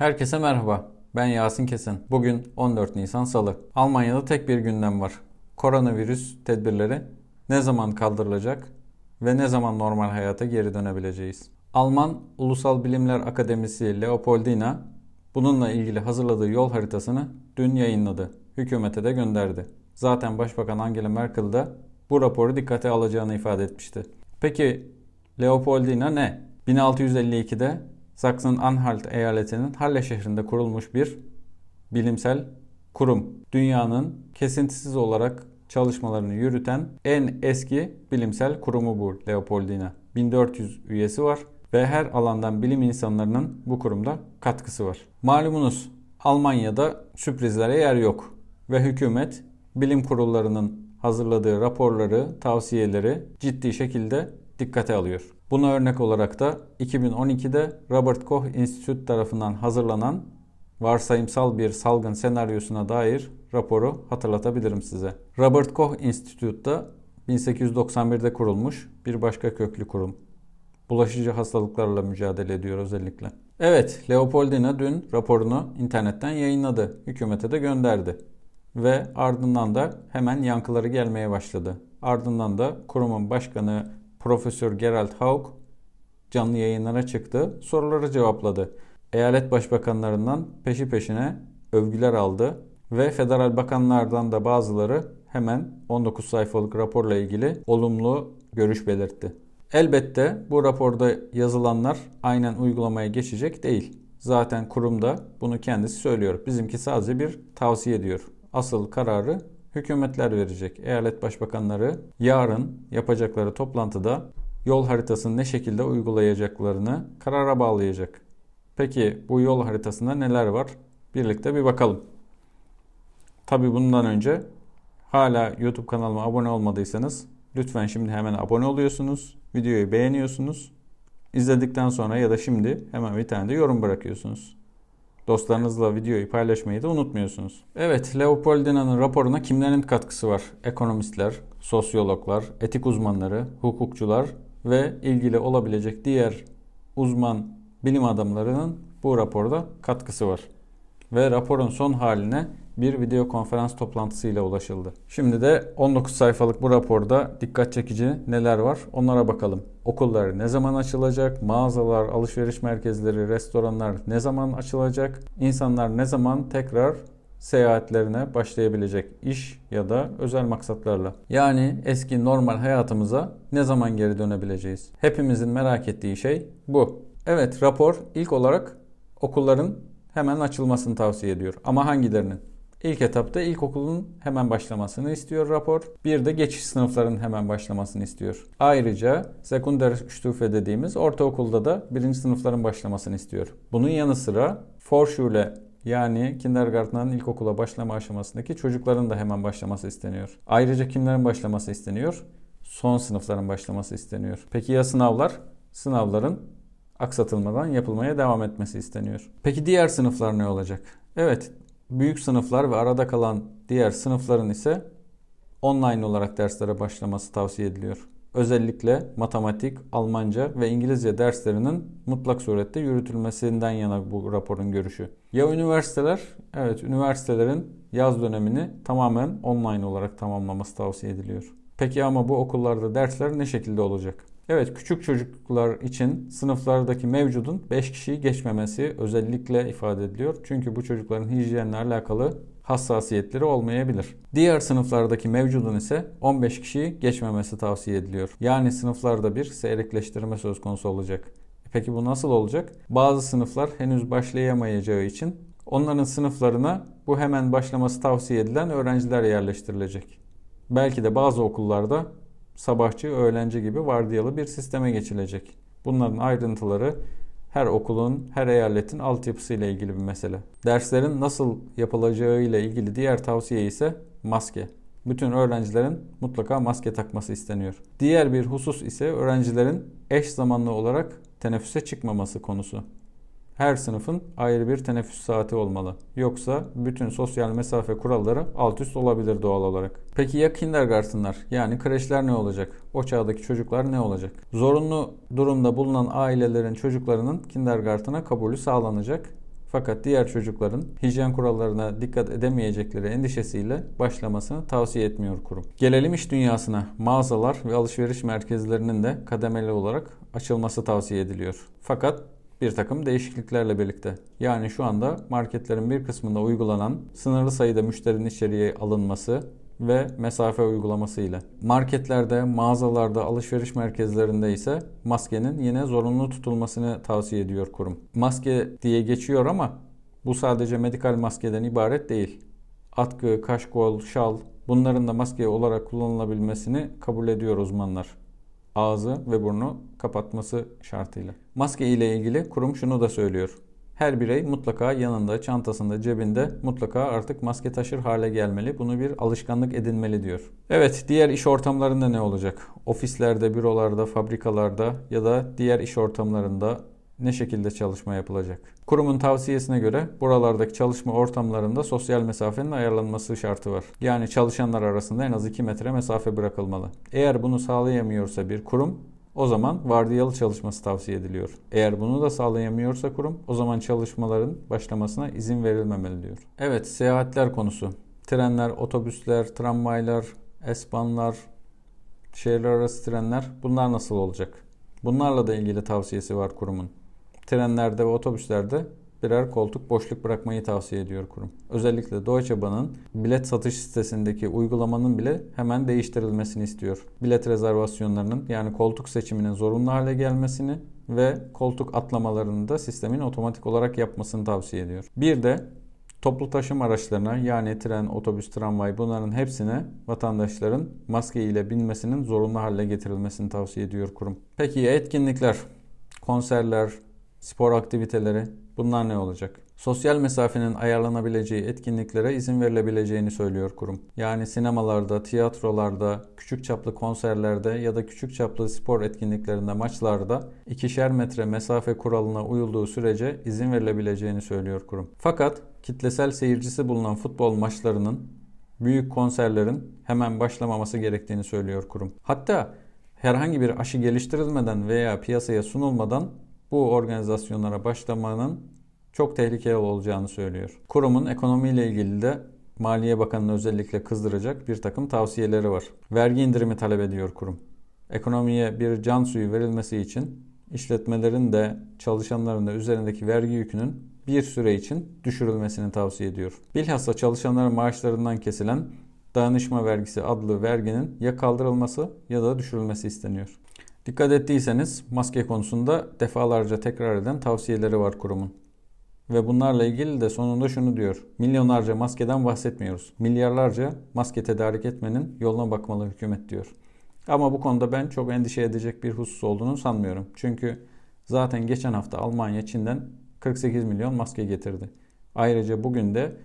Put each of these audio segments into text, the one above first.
Herkese merhaba. Ben Yasin Kesen. Bugün 14 Nisan Salı. Almanya'da tek bir gündem var. Koronavirüs tedbirleri ne zaman kaldırılacak ve ne zaman normal hayata geri dönebileceğiz? Alman Ulusal Bilimler Akademisi Leopoldina bununla ilgili hazırladığı yol haritasını dün yayınladı. Hükümete de gönderdi. Zaten Başbakan Angela Merkel de bu raporu dikkate alacağını ifade etmişti. Peki Leopoldina ne? 1652'de Sachsen-Anhalt eyaletinin Halle şehrinde kurulmuş bir bilimsel kurum. Dünyanın kesintisiz olarak çalışmalarını yürüten en eski bilimsel kurumu bu Leopoldina. 1400 üyesi var ve her alandan bilim insanlarının bu kurumda katkısı var. Malumunuz Almanya'da sürprizlere yer yok ve hükümet bilim kurullarının hazırladığı raporları, tavsiyeleri ciddi şekilde dikkate alıyor. Buna örnek olarak da 2012'de Robert Koch Institute tarafından hazırlanan varsayımsal bir salgın senaryosuna dair raporu hatırlatabilirim size. Robert Koch Institute'da 1891'de kurulmuş bir başka köklü kurum. Bulaşıcı hastalıklarla mücadele ediyor özellikle. Evet, Leopoldina dün raporunu internetten yayınladı. Hükümete de gönderdi. Ve ardından da hemen yankıları gelmeye başladı. Ardından da kurumun başkanı Profesör Gerald Haug canlı yayınlara çıktı, soruları cevapladı. Eyalet başbakanlarından peşi peşine övgüler aldı ve federal bakanlardan da bazıları hemen 19 sayfalık raporla ilgili olumlu görüş belirtti. Elbette bu raporda yazılanlar aynen uygulamaya geçecek değil. Zaten kurumda bunu kendisi söylüyor. Bizimki sadece bir tavsiye ediyor. Asıl kararı hükümetler verecek. Eyalet başbakanları yarın yapacakları toplantıda yol haritasını ne şekilde uygulayacaklarını karara bağlayacak. Peki bu yol haritasında neler var? Birlikte bir bakalım. Tabi bundan önce hala YouTube kanalıma abone olmadıysanız lütfen şimdi hemen abone oluyorsunuz. Videoyu beğeniyorsunuz. İzledikten sonra ya da şimdi hemen bir tane de yorum bırakıyorsunuz. Dostlarınızla videoyu paylaşmayı da unutmuyorsunuz. Evet, Leopoldina'nın raporuna kimlerin katkısı var? Ekonomistler, sosyologlar, etik uzmanları, hukukçular ve ilgili olabilecek diğer uzman bilim adamlarının bu raporda katkısı var. Ve raporun son haline bir video konferans toplantısıyla ulaşıldı. Şimdi de 19 sayfalık bu raporda dikkat çekici neler var onlara bakalım. Okullar ne zaman açılacak? Mağazalar, alışveriş merkezleri, restoranlar ne zaman açılacak? İnsanlar ne zaman tekrar seyahatlerine başlayabilecek iş ya da özel maksatlarla. Yani eski normal hayatımıza ne zaman geri dönebileceğiz? Hepimizin merak ettiği şey bu. Evet rapor ilk olarak okulların hemen açılmasını tavsiye ediyor. Ama hangilerinin? İlk etapta ilkokulun hemen başlamasını istiyor rapor. Bir de geçiş sınıfların hemen başlamasını istiyor. Ayrıca sekonder stufe dediğimiz ortaokulda da birinci sınıfların başlamasını istiyor. Bunun yanı sıra Vorschule yani kindergarten'dan ilkokula başlama aşamasındaki çocukların da hemen başlaması isteniyor. Ayrıca kimlerin başlaması isteniyor? Son sınıfların başlaması isteniyor. Peki ya sınavlar? Sınavların aksatılmadan yapılmaya devam etmesi isteniyor. Peki diğer sınıflar ne olacak? Evet, büyük sınıflar ve arada kalan diğer sınıfların ise online olarak derslere başlaması tavsiye ediliyor. Özellikle matematik, Almanca ve İngilizce derslerinin mutlak surette yürütülmesinden yana bu raporun görüşü. Ya üniversiteler? Evet, üniversitelerin yaz dönemini tamamen online olarak tamamlaması tavsiye ediliyor. Peki ama bu okullarda dersler ne şekilde olacak? Evet küçük çocuklar için sınıflardaki mevcudun 5 kişiyi geçmemesi özellikle ifade ediliyor. Çünkü bu çocukların hijyenle alakalı hassasiyetleri olmayabilir. Diğer sınıflardaki mevcudun ise 15 kişiyi geçmemesi tavsiye ediliyor. Yani sınıflarda bir seyrekleştirme söz konusu olacak. Peki bu nasıl olacak? Bazı sınıflar henüz başlayamayacağı için onların sınıflarına bu hemen başlaması tavsiye edilen öğrenciler yerleştirilecek. Belki de bazı okullarda sabahçı, öğlenci gibi vardiyalı bir sisteme geçilecek. Bunların ayrıntıları her okulun, her eyaletin altyapısı ile ilgili bir mesele. Derslerin nasıl yapılacağı ile ilgili diğer tavsiye ise maske. Bütün öğrencilerin mutlaka maske takması isteniyor. Diğer bir husus ise öğrencilerin eş zamanlı olarak teneffüse çıkmaması konusu. Her sınıfın ayrı bir teneffüs saati olmalı. Yoksa bütün sosyal mesafe kuralları alt üst olabilir doğal olarak. Peki ya kindergartenlar yani kreşler ne olacak? O çağdaki çocuklar ne olacak? Zorunlu durumda bulunan ailelerin çocuklarının kindergarten'a kabulü sağlanacak. Fakat diğer çocukların hijyen kurallarına dikkat edemeyecekleri endişesiyle başlamasını tavsiye etmiyor kurum. Gelelim iş dünyasına. Mağazalar ve alışveriş merkezlerinin de kademeli olarak açılması tavsiye ediliyor. Fakat bir takım değişikliklerle birlikte. Yani şu anda marketlerin bir kısmında uygulanan sınırlı sayıda müşterinin içeriye alınması ve mesafe uygulaması ile. Marketlerde, mağazalarda, alışveriş merkezlerinde ise maskenin yine zorunlu tutulmasını tavsiye ediyor kurum. Maske diye geçiyor ama bu sadece medikal maskeden ibaret değil. Atkı, kaşkol, şal bunların da maske olarak kullanılabilmesini kabul ediyor uzmanlar ağzı ve burnu kapatması şartıyla. Maske ile ilgili kurum şunu da söylüyor. Her birey mutlaka yanında, çantasında, cebinde mutlaka artık maske taşır hale gelmeli. Bunu bir alışkanlık edinmeli diyor. Evet, diğer iş ortamlarında ne olacak? Ofislerde, bürolarda, fabrikalarda ya da diğer iş ortamlarında ne şekilde çalışma yapılacak? Kurumun tavsiyesine göre buralardaki çalışma ortamlarında sosyal mesafenin ayarlanması şartı var. Yani çalışanlar arasında en az 2 metre mesafe bırakılmalı. Eğer bunu sağlayamıyorsa bir kurum o zaman vardiyalı çalışması tavsiye ediliyor. Eğer bunu da sağlayamıyorsa kurum o zaman çalışmaların başlamasına izin verilmemeli diyor. Evet seyahatler konusu. Trenler, otobüsler, tramvaylar, esbanlar, şehirler arası trenler bunlar nasıl olacak? Bunlarla da ilgili tavsiyesi var kurumun trenlerde ve otobüslerde birer koltuk boşluk bırakmayı tavsiye ediyor kurum. Özellikle Deutsche Bahn'ın bilet satış sitesindeki uygulamanın bile hemen değiştirilmesini istiyor. Bilet rezervasyonlarının yani koltuk seçiminin zorunlu hale gelmesini ve koltuk atlamalarını da sistemin otomatik olarak yapmasını tavsiye ediyor. Bir de toplu taşıma araçlarına yani tren, otobüs, tramvay bunların hepsine vatandaşların maske ile binmesinin zorunlu hale getirilmesini tavsiye ediyor kurum. Peki etkinlikler, konserler, spor aktiviteleri bunlar ne olacak? Sosyal mesafenin ayarlanabileceği etkinliklere izin verilebileceğini söylüyor kurum. Yani sinemalarda, tiyatrolarda, küçük çaplı konserlerde ya da küçük çaplı spor etkinliklerinde, maçlarda ikişer metre mesafe kuralına uyulduğu sürece izin verilebileceğini söylüyor kurum. Fakat kitlesel seyircisi bulunan futbol maçlarının, büyük konserlerin hemen başlamaması gerektiğini söylüyor kurum. Hatta herhangi bir aşı geliştirilmeden veya piyasaya sunulmadan bu organizasyonlara başlamanın çok tehlikeli olacağını söylüyor. Kurumun ekonomiyle ilgili de Maliye Bakanı'nı özellikle kızdıracak bir takım tavsiyeleri var. Vergi indirimi talep ediyor kurum. Ekonomiye bir can suyu verilmesi için işletmelerin de çalışanların da üzerindeki vergi yükünün bir süre için düşürülmesini tavsiye ediyor. Bilhassa çalışanların maaşlarından kesilen dayanışma vergisi adlı verginin ya kaldırılması ya da düşürülmesi isteniyor. Dikkat ettiyseniz maske konusunda defalarca tekrar eden tavsiyeleri var kurumun. Ve bunlarla ilgili de sonunda şunu diyor. Milyonlarca maskeden bahsetmiyoruz. Milyarlarca maske tedarik etmenin yoluna bakmalı hükümet diyor. Ama bu konuda ben çok endişe edecek bir husus olduğunu sanmıyorum. Çünkü zaten geçen hafta Almanya Çin'den 48 milyon maske getirdi. Ayrıca bugün de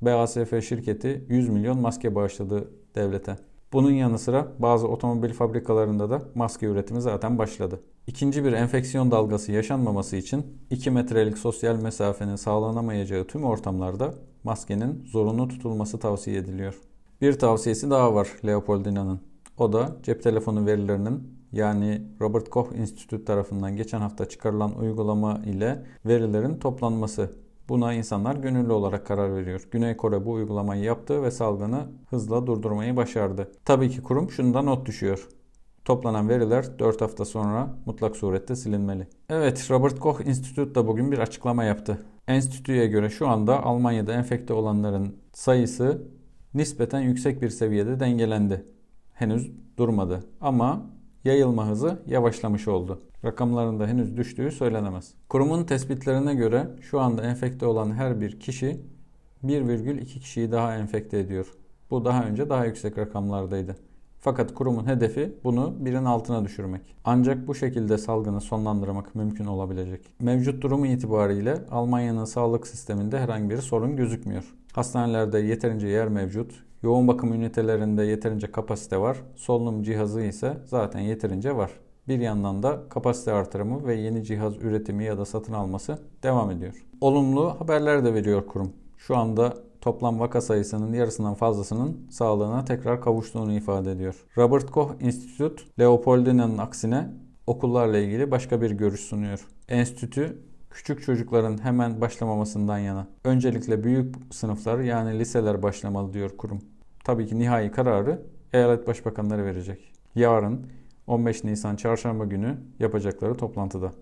BASF şirketi 100 milyon maske bağışladı devlete. Bunun yanı sıra bazı otomobil fabrikalarında da maske üretimi zaten başladı. İkinci bir enfeksiyon dalgası yaşanmaması için 2 metrelik sosyal mesafenin sağlanamayacağı tüm ortamlarda maskenin zorunlu tutulması tavsiye ediliyor. Bir tavsiyesi daha var Leopoldina'nın. O da cep telefonu verilerinin yani Robert Koch Institute tarafından geçen hafta çıkarılan uygulama ile verilerin toplanması. Buna insanlar gönüllü olarak karar veriyor. Güney Kore bu uygulamayı yaptı ve salgını hızla durdurmayı başardı. Tabii ki kurum şundan not düşüyor. Toplanan veriler 4 hafta sonra mutlak surette silinmeli. Evet, Robert Koch Institute da bugün bir açıklama yaptı. Enstitüye göre şu anda Almanya'da enfekte olanların sayısı nispeten yüksek bir seviyede dengelendi. Henüz durmadı ama yayılma hızı yavaşlamış oldu. Rakamlarında henüz düştüğü söylenemez. Kurumun tespitlerine göre şu anda enfekte olan her bir kişi 1,2 kişiyi daha enfekte ediyor. Bu daha önce daha yüksek rakamlardaydı. Fakat kurumun hedefi bunu birin altına düşürmek. Ancak bu şekilde salgını sonlandırmak mümkün olabilecek. Mevcut durumu itibariyle Almanya'nın sağlık sisteminde herhangi bir sorun gözükmüyor. Hastanelerde yeterince yer mevcut. Yoğun bakım ünitelerinde yeterince kapasite var. Solunum cihazı ise zaten yeterince var. Bir yandan da kapasite artırımı ve yeni cihaz üretimi ya da satın alması devam ediyor. Olumlu haberler de veriyor kurum. Şu anda toplam vaka sayısının yarısından fazlasının sağlığına tekrar kavuştuğunu ifade ediyor. Robert Koch Institute, Leopoldina'nın aksine okullarla ilgili başka bir görüş sunuyor. Enstitü küçük çocukların hemen başlamamasından yana. Öncelikle büyük sınıflar yani liseler başlamalı diyor kurum. Tabii ki nihai kararı eyalet başbakanları verecek. Yarın 15 Nisan çarşamba günü yapacakları toplantıda.